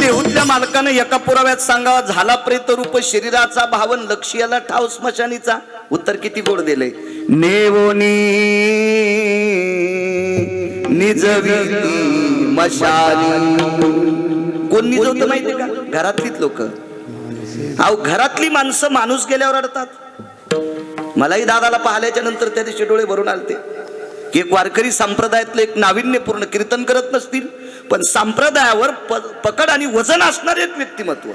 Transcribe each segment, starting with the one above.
देहूतल्या मालकानं एका पुराव्यात सांगावा झाला प्रेत रूप शरीराचा भावन लक्ष्याला ठाव स्मशानीचा. उत्तर किती गोड दिले नेवोनी निजवी मशानी कोण निजवतं माहिती का? घरातलीच लोक. अहो घरातली माणसं माणूस गेल्यावर अडतात. मलाही दादाला पाहिल्याच्या नंतर त्या दिवशी डोळे भरून आलते. की एक वारकरी संप्रदायातलं एक नाविन्यपूर्ण कीर्तन करत नसतील. पण संप्रदायावर प- पकड आणि वजन असणारे एक व्यक्तिमत्व.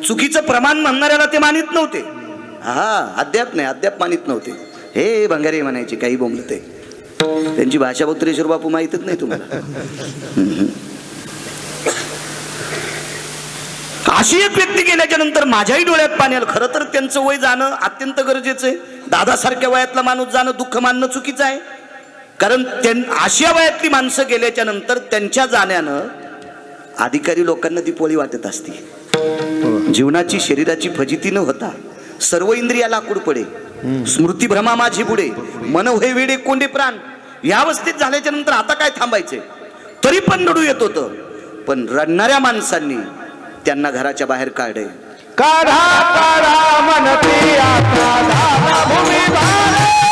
चुकीचं प्रमाण म्हणणाऱ्याला ते मानित नव्हते. हा अद्याप नाही अद्याप मानित नव्हते. हे भंगारे म्हणायचे काही बोंबलते. त्यांची भाषा बत्रेश्वर बापू माहितच नाही तुम्हाला. अशी एक व्यक्ती गेल्याच्यानंतर माझ्याही डोळ्यात पाणी आलं. खरं तर त्यांचं वय जाणं अत्यंत गरजेचं आहे. दादासारख्या वयातला माणूस जाणं दुःख मानणं चुकीचं आहे. कारण त्यां अशा वयातली माणसं गेल्याच्यानंतर त्यांच्या जाण्यानं अधिकारी लोकांना ती पोळी वाटत असते. जीवनाची शरीराची फजिती न होता सर्व इंद्रिया लाकूड पडे. स्मृती भ्रमा माझी पुढे मन होय वेडे कोंडे प्राण. या अवस्थेत झाल्याच्यानंतर आता काय थांबायचे तरी पण रडू येत होतं. पण रडणाऱ्या माणसांनी त्यांना घराच्या बाहेर काढे. काढा काढा भूमी काढा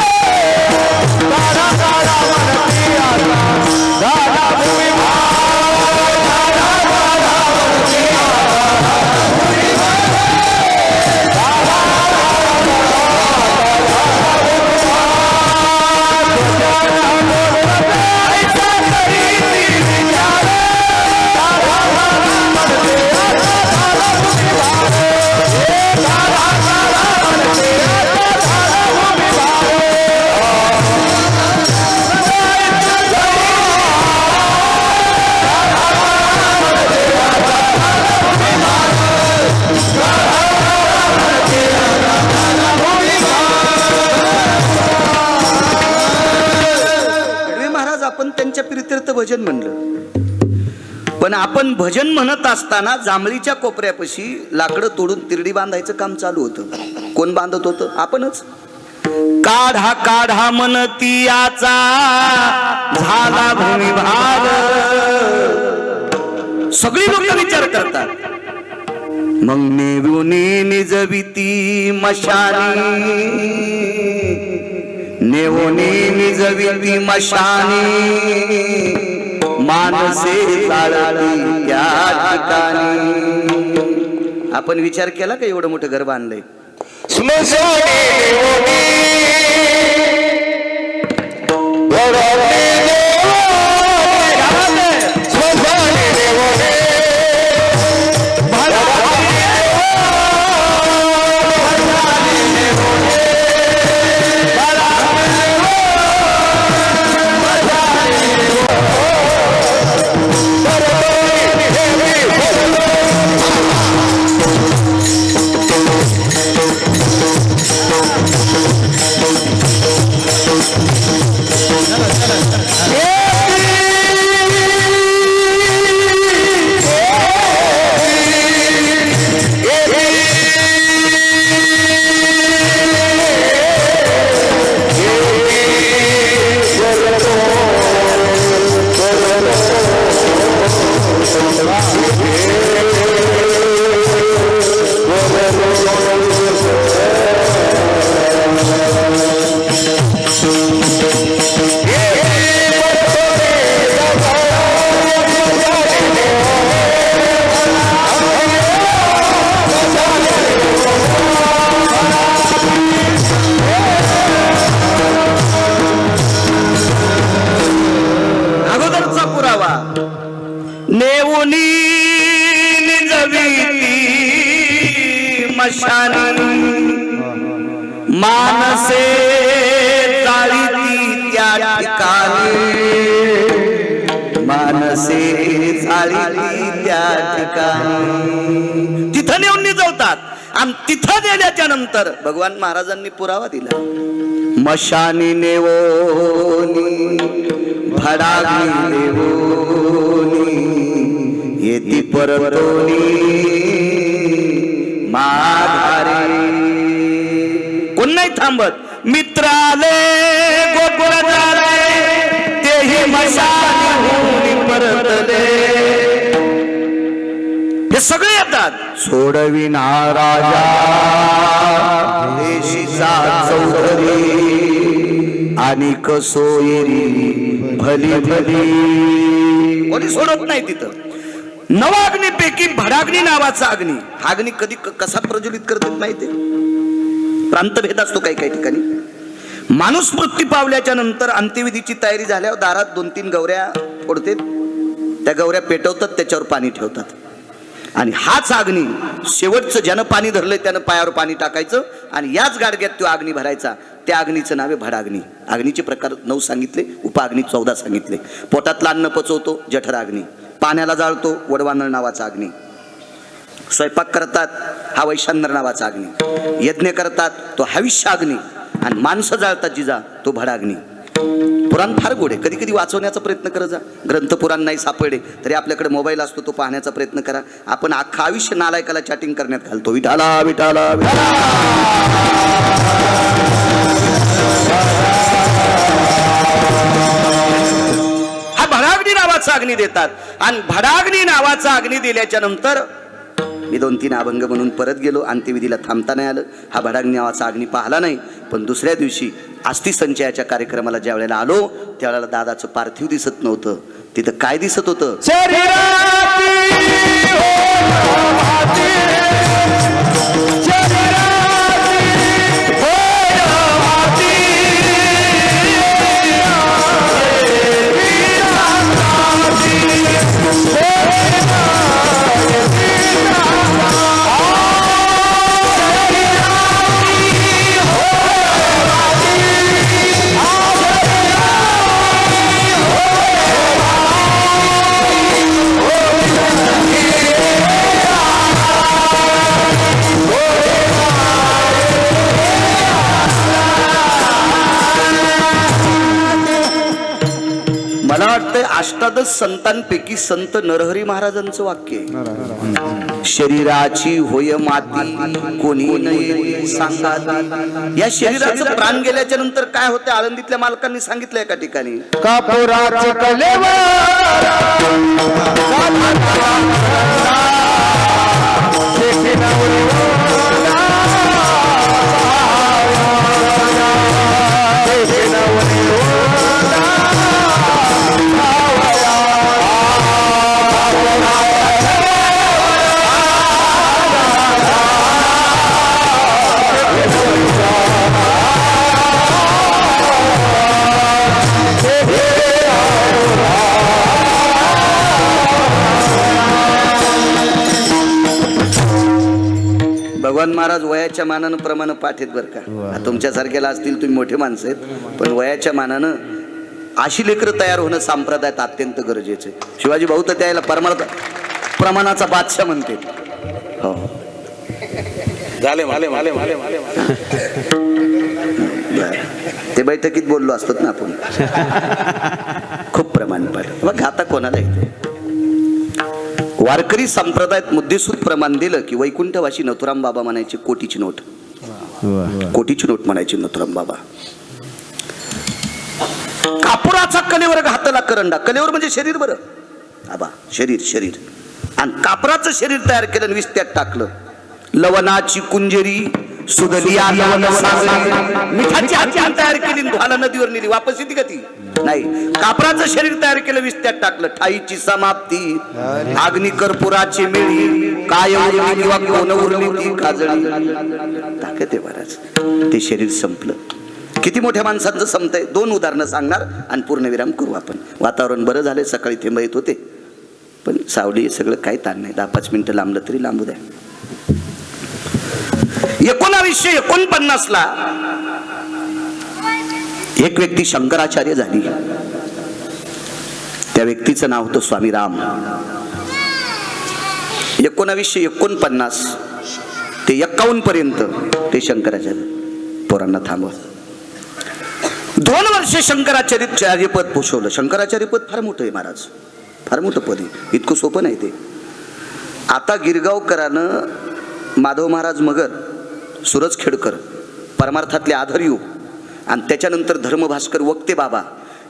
पण आपण भजन म्हणत असताना जांभळीच्या कोपऱ्यापाशी लाकडं तोडून तिरडी बांधायचं काम चालू होतं. कोण बांधत होतं? आपणच. काढा काढा मनतियाचा झाला भूमिभाग सगळी लोक विचार करतात. मग नेवुनी निजविती मशानी नेवोनी निजविती मशानी मानसे चालती त्या ठिकाणी? आपण विचार केला का एवढं मोठं घर बांधलंय स्मशाने मानसे चाळीती त्या ठिकाणी. तिथं नेऊन निजवतात. आणि तिथं नेल्याच्या नंतर भगवान महाराजांनी पुरावा दिला. मशानी नेवोनी भडागी नेवोनी येती परतोनी माघारी. कोण नाही थांबत? मित्राले गोकुळ झाले तेही मशानी होऊन परतले. हे सगळे येतात. सोडविना राजा देशीचा चौधरी आणि कसोयरी भली भली. कोणी सोडत नाही तिथं. नवाग्नीपैकी भडाग्नी नावाचा अग्नी. हा अग्नी कधी कसा प्रज्वलित करतात माहिती प्रांतभेद असतो काही काही ठिकाणी. माणूस मृत्यू पावल्याच्या नंतर अंत्यविधीची तयारी झाल्यावर दारात दोन तीन गवऱ्या फोडते त्या गवऱ्या पेटवतात त्याच्यावर पाणी ठेवतात. आणि हाच अग्नी शेवटचं ज्यानं पाणी धरलंय त्यानं पायावर पाणी टाकायचं आणि याच गाडग्यात तो अग्नी भरायचा. त्या अग्नीचं नाव आहे भडाग्नी. अग्नीचे प्रकार नऊ सांगितले उपाग्नी चौदा सांगितले. पोटातलं अन्न पचवतो जठर अग्नी. पाण्याला जाळतो वडवानर नावाचा अग्नी. स्वयंपाक करतात हा वैशांदर नावाचा अग्नी. यज्ञ करतात तो हविष्य अग्नी. आणि माणसं जाळतात जिजा तो भडाग्नी. पुराण फार गोड आहे. कधी कधी वाचवण्याचा प्रयत्न करत जा. ग्रंथ पुराण नाही सापडे तरी आपल्याकडे मोबाईल असतो तो पाहण्याचा प्रयत्न करा. आपण अख्खा आयुष्य नालायकाला चॅटिंग करण्यात घालतो. विठाला विठाला विठाला. हा भडाग्नी नावाचा अग्नी देतात. आणि भडाग्नी नावाचा अग्नी दिल्याच्या नंतर मी दोन तीन अभंग म्हणून परत गेलो अंत्यविधीला थांबता नाही आलं. हा भडाग्नी नावाचा अग्नी पाहला नाही. पण दुसऱ्या दिवशी अस्थि संचयाच्या कार्यक्रमाला ज्या वेळेला आलो त्यावेळेला दादाचं पार्थिव दिसत नव्हतं. तिथं काय दिसत होतं? हो, संतांपैकी संत नरहरी महाराजांचं वाक्य आहे. शरीराची होय माती कोणी नाही सांगा या शरीराचं प्राण गेल्याच्यानंतर काय होते? आळंदीतल्या मालकांनी सांगितलं एका ठिकाणी. कापुराचे कलेवर. भगवान महाराज वयाच्या मानानं प्रमाण पाठ आहेत बरं का. तुमच्यासारख्याला असतील तुम्ही मोठे माणसं आहेत पण वयाच्या मानानं अशी लेकरं तयार होणं संप्रदायात अत्यंत गरजेचं आहे. शिवाजी भाऊ तर त्याला परमार्थ प्रमाणाचा बादशाह म्हणते. हो. झाले. ते बैठकीत बोललो असतात ना आपण. खूप प्रमाण पाठ मग आता कोणाला येते? वारकरी संप्रदायात मुद्देसूद प्रमाण दिलं की वैकुंठवाशी नथुराम बाबा म्हणायचे कोटीची नोट. कोटीची नोट म्हणायची नथुराम बाबा. कापुराचा कलेवर घातला करंडा. कलेवर म्हणजे शरीर बरं. आबा शरीर शरीर. आणि कापराचं शरीर तयार केलं आणि विस्त्यात टाकलं. लवणाची कुंजेरी सुदलिया मिठाची हाती तयार केली भाला नदीवर नेली वापस येते का ती? नाही. कापराचं शरीर तयार केलं विस्त्यात टाकलं ठाईची समाप्ती. अग्नी कर्पुराची मिळी काय उरली किंवा कोण उरली ती काजळी. ताकद महाराज. ते शरीर संपलं. किती मोठ्या माणसांचं संपतंय? दोन उदाहरणं सांगणार आणि पूर्णविराम करू आपण. वातावरण बरं झालं सकाळी थेंब येत होते. पण सावली सगळं काही ताण नाही. दहा पाच मिनिटं लांबलं तरी लांबू द्या. एकोणावीसशे एकोणपन्नास ला एक व्यक्ती शंकराचार्य झाली. त्या व्यक्तीचं नाव होतं स्वामी राम. एकोणावीसशे एकोणपन्नास ते एक्कावन्न पर्यंत ते शंकराचार्य पोरांना थांबवा दोन वर्ष शंकराचार्य पद भूषवलं. शंकराचार्य पद फार मोठं आहे महाराज. फार मोठं पद आहे. इतकं सोपं नाही ते. आता गिरगावकरानं माधव महाराज मगर सुरज खेडकर परमार्थातले आधारयुग आणि त्याच्यानंतर धर्मभास्कर वक्ते बाबा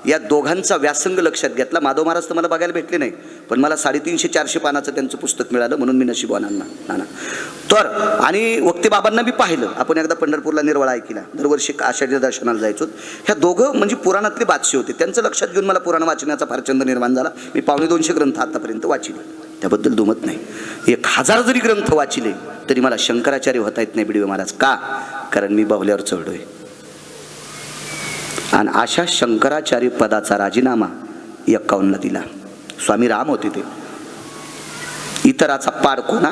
या दोघांचा व्यासंग लक्षात घेतला. माधव महाराज तर मला बघायला भेटले नाही पण मला साडेतीनशे चारशे पानाचं त्यांचं पुस्तक मिळालं म्हणून मी नशिबवान नाना. तर आणि वक्ते बाबांना मी पाहिलं. आपण एकदा पंढरपूरला निर्वाळा ऐकला. दरवर्षी आषाढी दर्शनाला जायचो. ह्या दोघं म्हणजे पुराणातले बादशे होते. त्यांचं लक्षात घेऊन मला पुराण वाचण्याचा फार छंद निर्माण झाला. मी पावणे दोनशे ग्रंथ आतापर्यंत वाचिले. त्याबद्दल दुमत नाही. एक हजार जरी ग्रंथ वाचिले तरी मला शंकराचार्य होता येत नाही बिडवे महाराज. का? कारण मी बाहुल्यावर चढलोय. आणि अशा शंकराचार्य पदाचा राजीनामा एक्कावन्नला दिला. स्वामी राम होते ते. इतराचा पाड कोणा?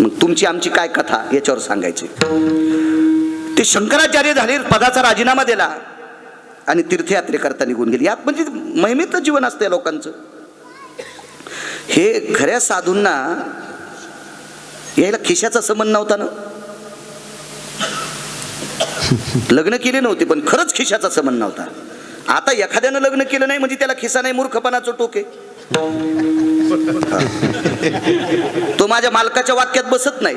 मग तुमची आमची काय कथा? याच्यावर सांगायचे. ते शंकराचार्य झाले पदाचा राजीनामा दिला आणि तीर्थयात्रेकरता निघून गेली. यात म्हणजे महिमेतलं जीवन असतं या लोकांचं. हे खऱ्या साधूंना यायला खिशाचा संबंध नव्हता ना? लग्न केले नव्हते पण खरंच खिशाचा समन नव्हता. आता एखाद्यानं लग्न केलं नाही म्हणजे त्याला खिसा नाही मूर्खपणाचं टोके. तो माझ्या मालकाच्या वाक्यात बसत नाही.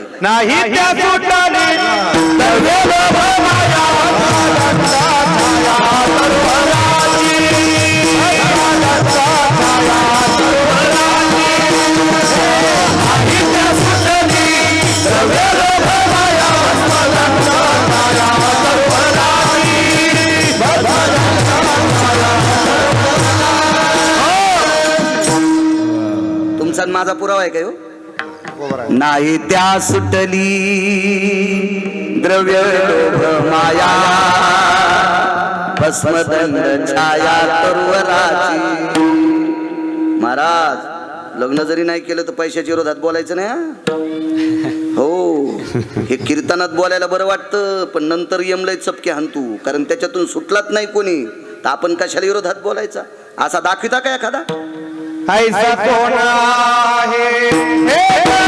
माझा पुरावा आहे काय हो नाही त्या सुटली द्रव्य माया. भस्मदंड छाया तरुवराची महाराज लग्न जरी नाही केलं तर पैशाच्या विरोधात बोलायचं नाही हा? हो. कीर्तनात बोलायला बरं वाटतं पण नंतर यमलय चपके हाणतू कारण त्याच्यातून सुटलाच नाही कोणी. तर आपण कशाला विरोधात बोलायचा? असा दाखविता का एखादा? ऐसा सोना आहे?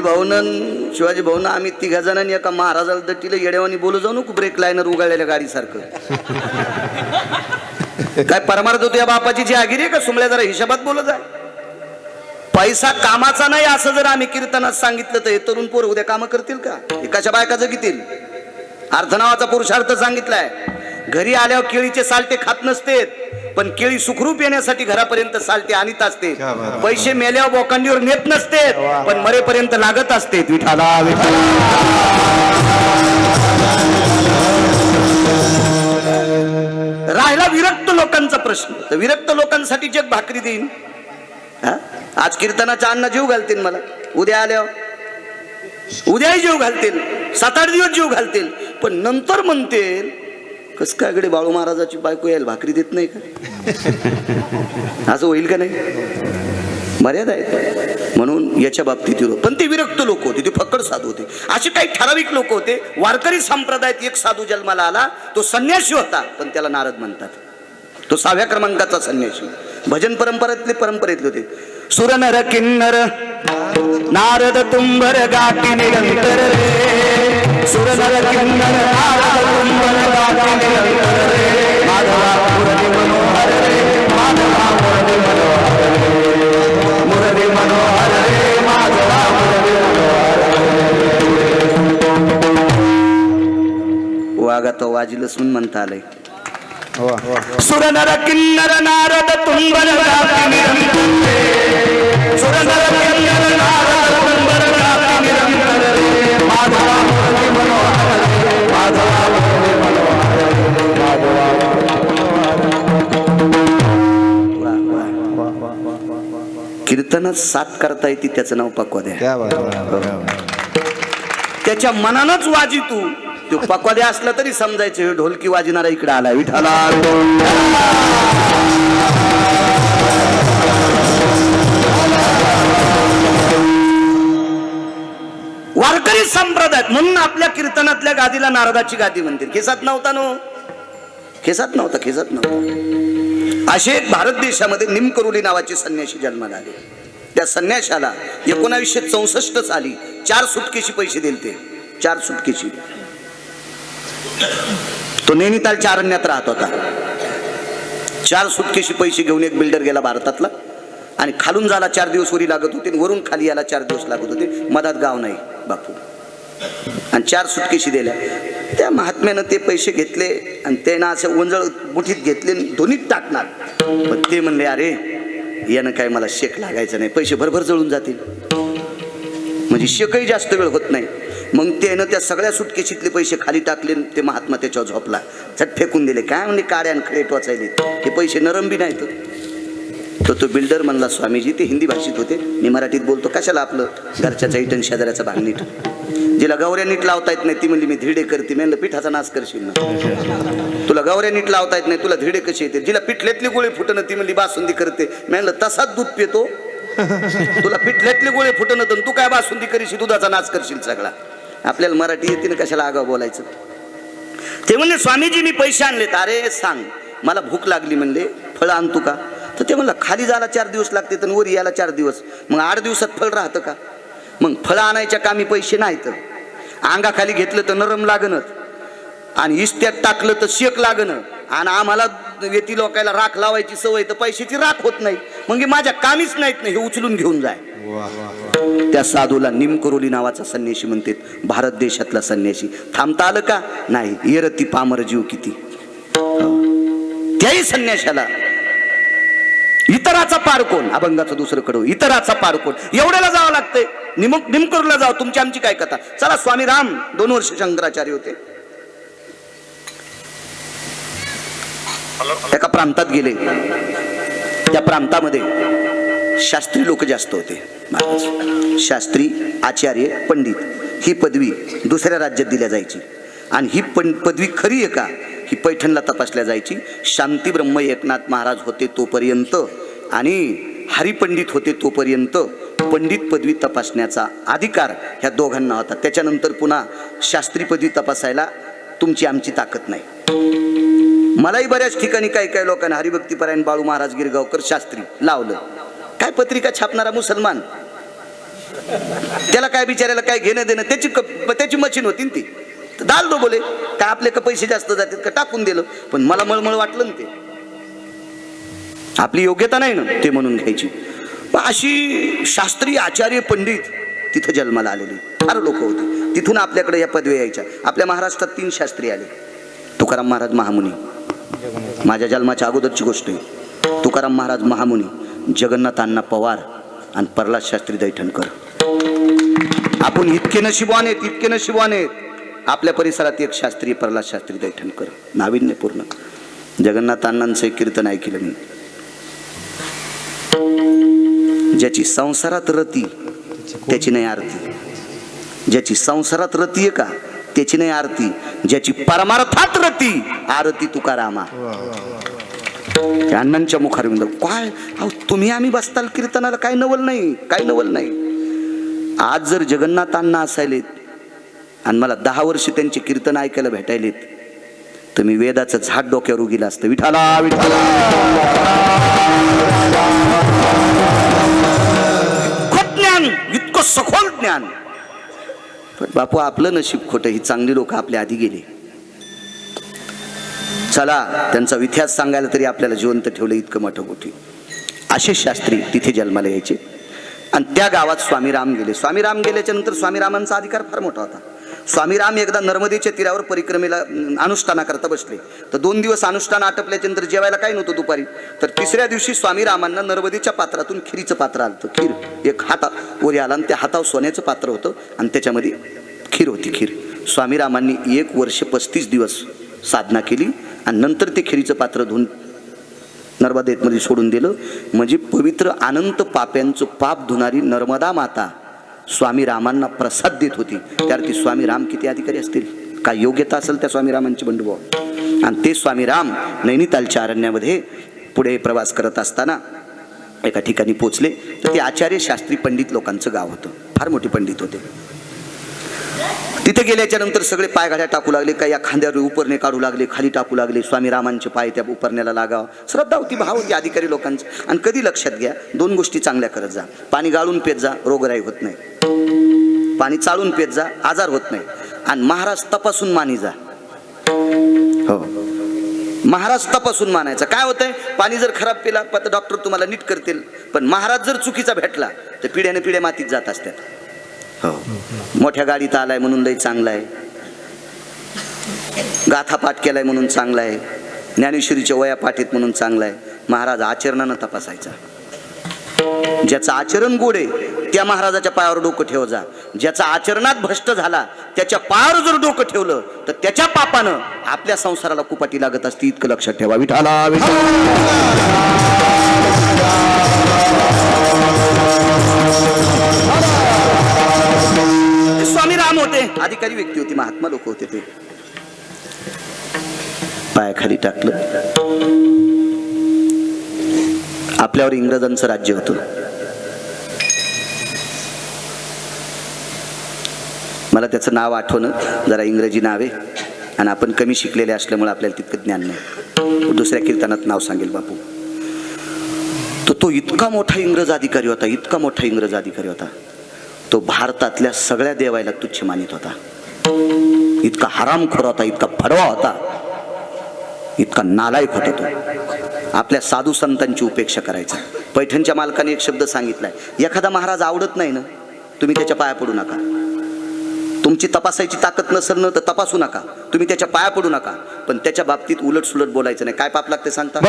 बळी भाऊन शिवाजी भाऊन आम्ही तिघा जणांनी एका महाराजाला दट्टीला येड्यावानी बोलू जाऊ नको ब्रेक लाईनर उगाळलेल्या गाडीसारखं. काय परमार्थ होतो या बापाची जी आगिरी आहे का? सुमल्या जरा हिशोबात बोलत आहे पैसा कामाचा नाही असं जर आम्ही कीर्तनात सांगितलं तर हे तरुण पोर उद्या कामं करतील का? एकाच्या बायका जगितील? अर्थ नावाचा पुरुषार्थ सांगितलाय. घरी आल्यावर केळीचे सालटे खात नसतेत पण केळी सुखरूप येण्यासाठी घरापर्यंत सालटे आणीत असते पैसे मेल्यावर बोकांडीवर नेत नसतेत पण मरेपर्यंत लागत असते विठाला राहिला विरक्त लोकांचा प्रश्न. तर विरक्त लोकांसाठी जग भाकरी देईन? आज कीर्तनाच्या अन्न जीव घालतील मला. उद्या आल्यावर. उद्याही जीव घालतील. सात आठ दिवस जीव घालतील. पण नंतर म्हणतील कस काय कडे बाळू महाराजाची बायको यायला भाकरी देत नाही का? असं होईल का नाही? मर्यादा आहे. म्हणून याच्या बाबतीत पण ते विरक्त लोक होते ते फक्कड साधू होते. असे काही ठराविक लोक होते. वारकरी संप्रदायात एक साधू जन्माला आला तो संन्यासी होता पण त्याला नारद म्हणतात. तो सहाव्या क्रमांकाचा संन्यासी भजन परंपरेतले परंपरेतले होते. सुर नर किन्नर नारद तुंबर गाठी निरंतर रे सुर नर किन्नर नारद तुंबर गाठी निरंतर रे माधवा मुरली मनोहर रे माधवा मुरली मनोहर रे मुरली मनोहर रे माधवा मुरली वागा तो वाजिलच म्हणून म्हणता आलंय. सुर नर किन्नर नारद तुंबर रे सुर नर किन्नर नारद तुंबर रे माधवा वा. कीर्तनात साथ करता येते त्याचं नाव पक्वाद्या त्याच्या मनानच वाजी तू. तो पक्वाद्या असला तरी समजायचं हे ढोलकी वाजणारा इकडे आला विठाला वारकरी संप्रदाय म्हणून आपल्या कीर्तनातल्या गादीला नारदाची गादी म्हणतील. खेसात नव्हता नो. खेसात नव्हता खेसात नव्हता. असे भारत देशामध्ये निमकरुली नावाचे संन्याशी जन्माला आले. त्या संन्याशाला एकोणावीसशे चौसष्ट साली चार सुटकेशी पैसे दिले ते चार सुटकेशी. तो नैनितालच्या अरण्यात राहत होता. चार सुटकेशी पैसे घेऊन एक बिल्डर गेला भारतातला. आणि खालून जायला चार दिवस वरी लागत होते आणि वरून खाली यायला चार दिवस लागत होते. मधात गाव नाही बापू. आणि चार सुटकेशी दिल्या. त्या महात्म्यानं ते पैसे घेतले आणि त्यानं असं ओंजळ मुठीत घेतले आणि टाकणार. पण ते म्हणले अरे यानं काय मला शेक लागायचं नाही पैसे भरभर जळून जातील. म्हणजे शेकही जास्त वेळ होत नाही. मग त्यानं त्या सगळ्या सुटकेशीतले पैसे खाली टाकले आणि ते महात्मा त्याच्यावर झोपला. झट फेकून दिले. काय म्हणजे काड्यान खडे टोचायले हे पैसे नरम बी नाहीत. तर तो बिल्डर म्हणला स्वामीजी ते हिंदी भाषेत होते. मी मराठीत बोलतो. कशाला आपलं घरच्याचा इटन शेजाऱ्याचा भाग नीट? जिला गौऱ्या नीट लावता येत नाही ती म्हणली मी धिडे करते. मी म्हणलं पिठाचा नाश करशील ना? तुला गौऱ्या नीट लावता येत नाही. तुला धिडे कशी येते जिला पिठल्यातली गोळी फुटणं ती म्हणली बासुंदी करते. मी म्हणलं तसाच दूध पितो? तुला पिठल्यातले गोळे फुटणं तर तू काय बासुंदी करशील दुधाचा नाच करशील सगळा. आपल्याला मराठी येते ना कशाला आगाव बोलायचं? ते म्हणले स्वामीजी मी पैसे आणले अरे सांग. मला भूक लागली म्हणले. फळं आणतो का? तर ते म्हणलं खाली जायला चार दिवस लागते तर वर यायला चार दिवस. मग आठ दिवसात फळ राहतं का? मग फळं आणायच्या कामी पैसे नाहीत. अंगाखाली घेतलं तर नरम लागणच आणि इस्त्यात टाकलं तर शेक लागणं आणि आम्हाला येती लोकायला राख लावायची सवय तर पैशाची राख होत नाही. मग हे माझ्या कामीच नाहीत ना हे उचलून घेऊन जाय. त्या साधूला निमकरोली नावाचा संन्याशी म्हणतात भारत देशातला संन्याशी. थांबता आलं का? नाही. येरती पामर जीव किती. त्याही संन्याशाला. इतराचा पार कोण? अभंगाचं दुसरं कडू इतराचा पार कोण? एवढ्याला जावं लागतंय. निमक निमकूरला जाव. तुमची आमची काय कथा? चला स्वामी राम दोन वर्ष शंकराचार्य होते. एका प्रांतात गेले. त्या प्रांतामध्ये शास्त्री लोक जास्त होते महाराज. शास्त्री आचार्य पंडित. ही पदवी दुसऱ्या राज्यात दिल्या जायची. आणि ही पण पदवी खरी आहे का? ही पैठणला तपासल्या जायची. शांती ब्रह्म एकनाथ महाराज होते तोपर्यंत आणि हरिपंडित होते तोपर्यंत पंडित पदवी तपासण्याचा अधिकार ह्या दोघांना होता. त्याच्यानंतर पुन्हा शास्त्री पदवी तपासायला तुमची आमची ताकद नाही. मलाही बऱ्याच ठिकाणी काही काही लोकांना हरिभक्तीपरायण बाळू महाराज गिरगावकर शास्त्री लावलं. काय पत्रिका छापणारा मुसलमान? त्याला काय बिचारायला काय घेणं देणं त्याची त्याची मशीन होती ना ती. तर दाल दो बोले काय आपले का पैसे जास्त जातात का टाकून दिलं? पण मला मळमळ वाटलं ना ते. आपली योग्यता नाही ना ते म्हणून घ्यायची. पण अशी शास्त्रीय आचार्य पंडित तिथं जन्माला आलेली. फार लोक होती. तिथून आपल्याकडे या पदव्या यायच्या. आपल्या महाराष्ट्रात तीन शास्त्री आले. तुकाराम महाराज महामुनी. माझ्या जन्माच्या अगोदरची गोष्ट आहे. तुकाराम महाराज महामुनी जगन्नाथ अण्णा पवार आणि प्रल्हाद शास्त्री दैठणकर. आपण इतके नशिबवान आहेत इतके नशिबवान आहेत. आपल्या परिसरात एक शास्त्री प्रल्हाद शास्त्री दैठणकर नाविन्यपूर्ण जगन्नाथ अण्णांचं एक कीर्तन ऐकलं मी. ज्याची संसारात रती त्याची नाही आरती. ज्याची संसारात रती आहे का त्याची नाही आरती. ज्याची परमार्थात रती आरती तुकारामा. अण्णांच्या मुखार काय? अहो तुम्ही आम्ही बसताल कीर्तनाला? काय नवल नाही काय नवल नाही. आज जर जगन्नाथ अण्णा असायलेत आणि मला दहा वर्ष त्यांची कीर्तन ऐकायला भेटायलेत तर मी वेदाचं झाड डोक्यावर उगीला असतं. विठाला विठाला खूप ज्ञान इतकं सखोल ज्ञान. पण बापू आपलं नशीब खोटं ही चांगली लोक आपल्या आधी गेली. चला त्यांचा इतिहास सांगायला तरी आपल्याला जिवंत ठेवलं इतकं मोठं मोठी असे शास्त्री तिथे जन्माला यायचे. आणि त्या गावात स्वामीराम गेले. स्वामीराम गेल्याच्यानंतर स्वामीरामांचा अधिकार फार मोठा होता. स्वामीराम एकदा नर्मदेच्या तीरावर परिक्रमेला अनुष्ठानाकरता बसले. तर दोन दिवस अनुष्ठान आटपल्याच्या नंतर जेवायला काय नव्हतं दुपारी. तर तिसऱ्या दिवशी स्वामीरामांना नर्मदेच्या पात्रातून खिरीचं पात्र आलं होतं. खीर. एक हाता वरी आला आणि त्या हातावर सोन्याचं पात्र होतं आणि त्याच्यामध्ये खीर होती खीर. स्वामीरामांनी एक वर्ष पस्तीस दिवस साधना केली आणि नंतर ते खिरीचं पात्र धुवून नर्मदेतमध्ये सोडून दिलं. म्हणजे पवित्र अनंत पाप्यांचं पाप धुणारी नर्मदा माता स्वामी रामांना प्रसाद देत होती. त्यावरती स्वामी राम किती अधिकारी असतील? काय योग्यता असेल त्या स्वामी रामांची बंधुभाव आणि ते स्वामी राम नैनितालच्या अरण्यामध्ये पुढे प्रवास करत असताना एका ठिकाणी पोचले. तर ते आचार्य शास्त्री पंडित लोकांचं गाव होतं. फार मोठे पंडित होते. तिथे गेल्याच्यानंतर सगळे पाय गाड्या टाकू लागले काही या खांद्यावर उपरणे काढू लागले खाली टाकू लागले स्वामी रामांचे पाय त्या उपरण्याला लागाव. श्रद्धा होती भाव होती अधिकारी लोकांचं. आणि कधी लक्षात घ्या दोन गोष्टी चांगल्या करत जा. पाणी गाळून पेत जा रोगराई होत नाही. पाणी चाळून पेत जा आजार होत नाही. आणि महाराज तपासून मानी जा. हो. महाराज तपासून मानायचा. काय होतंय? पाणी जर खराब पिला तर डॉक्टर तुम्हाला नीट करतील. पण महाराज जर चुकीचा भेटला तर पिढ्याने पिढ्या मातीत जात असतात हो. मोठ्या गाडीत आलाय म्हणून लय चांगला आहे गाथा पाठ केलाय म्हणून चांगला आहे ज्ञानेश्वरीच्या वया पाठीत म्हणून चांगला आहे महाराज आचरणानं तपासायचा. ज्याचं आचरण गोड आहे त्या महाराजाच्या पायावर डोकं ठेव जा. ज्याचा आचरणात भ्रष्ट झाला त्याच्या पायावर जर डोकं ठेवलं तर त्याच्या पापानं आपल्या संसाराला कुपाटी लागत असते इतकं लक्षात ठेवा. विठाला विठाला होते. अधिकारी व्यक्ती होती महात्मा लोक होते ते. पायाखाली टाकलं. आपल्यावर इंग्रजांचं राज्य होतं. मला त्याचं नाव आठवणं जरा इंग्रजी नाव आहे आणि आपण कमी शिकलेले असल्यामुळे आपल्याला तितकं ज्ञान नाही. दुसऱ्या कीर्तनात नाव सांगेल बापू. तर तो इतका मोठा इंग्रज अधिकारी होता इतका मोठा इंग्रज अधिकारी होता. तो भारतातल्या सगळ्या देवायला तुच्छ मानित होता. इतका हरामखोर होता इतका फडवा होता इतका नालायक होता तो. आपल्या साधू संतांची उपेक्षा करायचा. पैठणच्या मालकाने एक शब्द सांगितलाय एखादा महाराज आवडत नाही ना तुम्ही त्याच्या पाया पडू नका. तुमची तपासायची ताकद नसेल ना तर तपासू नका. तुम्ही त्याच्या पाया पडू नका. पण त्याच्या बाबतीत उलट सुलट बोलायचं नाही. काय पाप लागते सांगता?